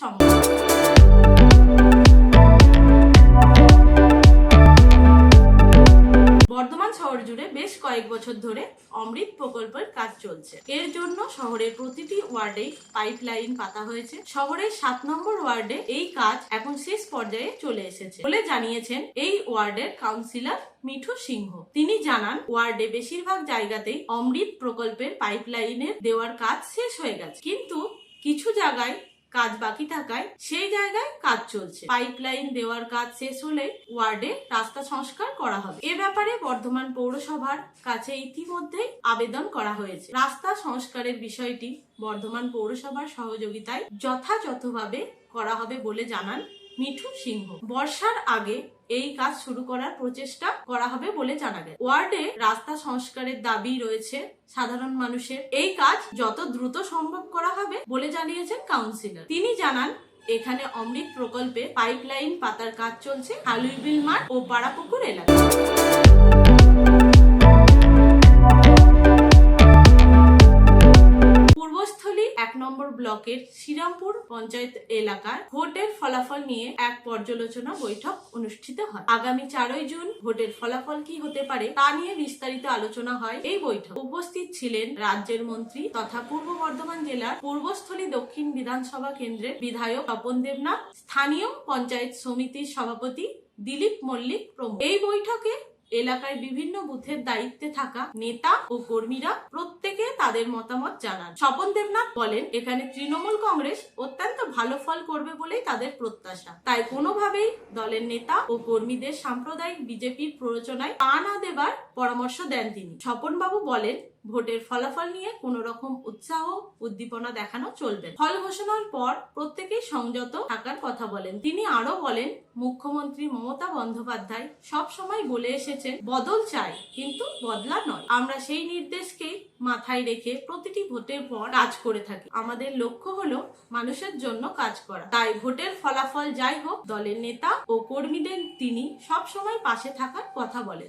সংবাদ। বর্ধমান শহর জুড়ে বেশ কয়েক বছর ধরে অমৃত প্রকল্পের কাজ চলছে। এর জন্য শহরের প্রতিটি ওয়ার্ডে পাইপলাইন পাতা হয়েছে। শহরের সাত নম্বর ওয়ার্ডে এই কাজ এখন শেষ পর্যায়ে চলে এসেছে বলে জানিয়েছেন এই ওয়ার্ডের কাউন্সিলর মিঠু সিংহ। তিনি জানান, ওয়ার্ডে বেশিরভাগ জায়গাতেই অমৃত প্রকল্পের পাইপলাইনের দেওয়ার কাজ শেষ হয়ে গেছে। কিন্তু কিছু জায়গায় কাজ বাকি থাকায় সেই জায়গায় কাজ চলছে। পাইপ লাইন দেওয়ার কাজ শেষ হলে ওয়ার্ডে রাস্তা সংস্কার করা হবে। এ ব্যাপারে বর্ধমান পৌরসভার কাছে ইতিমধ্যেই আবেদন করা হয়েছে। রাস্তা সংস্কারের বিষয়টি বর্ধমান পৌরসভার সহযোগিতায় যথাযথভাবে করা হবে বলে জানান মিঠু সিংহ। বর্ষার আগে এই কাজ শুরু করার প্রচেষ্টা করা হবে বলে জানা গেছে। ওয়ার্ডে রাস্তা সংস্কারের দাবি রয়েছে সাধারণ মানুষের। এই কাজ যত দ্রুত সম্ভব করা হবে বলে জানিয়েছেন কাউন্সিলর। তিনি জানান, এখানে অমৃত প্রকল্পে পাইপলাইন, পাতার কাজ চলছে হালুইবিল মাঠ ও পাড়াপুকুর এলাকায় ব্লকের শ্রীরামপুর পঞ্চায়েত এলাকার ভোটের ফলাফল নিয়ে এক পর্যালোচনা বৈঠক অনুষ্ঠিত হয়। আগামী চারই জুন ভোটের ফলাফল কি হতে পারে তা নিয়ে বিস্তারিত আলোচনা হয় এই বৈঠক। উপস্থিত ছিলেন রাজ্যের মন্ত্রী তথা পূর্ব বর্ধমান জেলার পূর্বস্থলী দক্ষিণ বিধানসভা কেন্দ্রের বিধায়ক স্বপন দেবনাথ, স্থানীয় পঞ্চায়েত সমিতির সভাপতি দিলীপ মল্লিক প্রমুখ। এই বৈঠকে এলাকায় বিভিন্ন বুথের দায়িত্বে থাকা নেতা ও কর্মীরা প্রত্যেকে তাদের মতামত জানান। স্বপন দেবনাথ বলেন, এখানে তৃণমূল কংগ্রেস অত্যন্ত ভালো ফল করবে বলেই তাদের প্রত্যাশা। তাই কোনোভাবেই দলের নেতা ও কর্মীদের সাম্প্রদায়িক বিজেপির প্ররোচনায় পা না দেবার পরামর্শ দেন তিনি। স্বপন বাবু বলেন ভোটের ফলাফল নিয়ে কোন রকম উৎসাহ, উদ্দীপনা দেখানো চলবে ফল ঘোষণার পর প্রত্যেকেই সংযত থাকার কথা বলেন। তিনি আরও বলেন, মুখ্যমন্ত্রী মমতা বন্দ্যোপাধ্যায় সব সময় বলে এসেছেন, বদল চাই, কিন্তু বদলা নয়। আমরা সেই নির্দেশকেই মাথায় রেখে প্রতিটি ভোটের পর কাজ করে থাকি। আমাদের লক্ষ্য হলো মানুষের জন্য কাজ করা। তাই ভোটের ফলাফল যাই হোক, দলের নেতা ও কর্মীদের তিনি সব সময় পাশে থাকার কথা বলেন।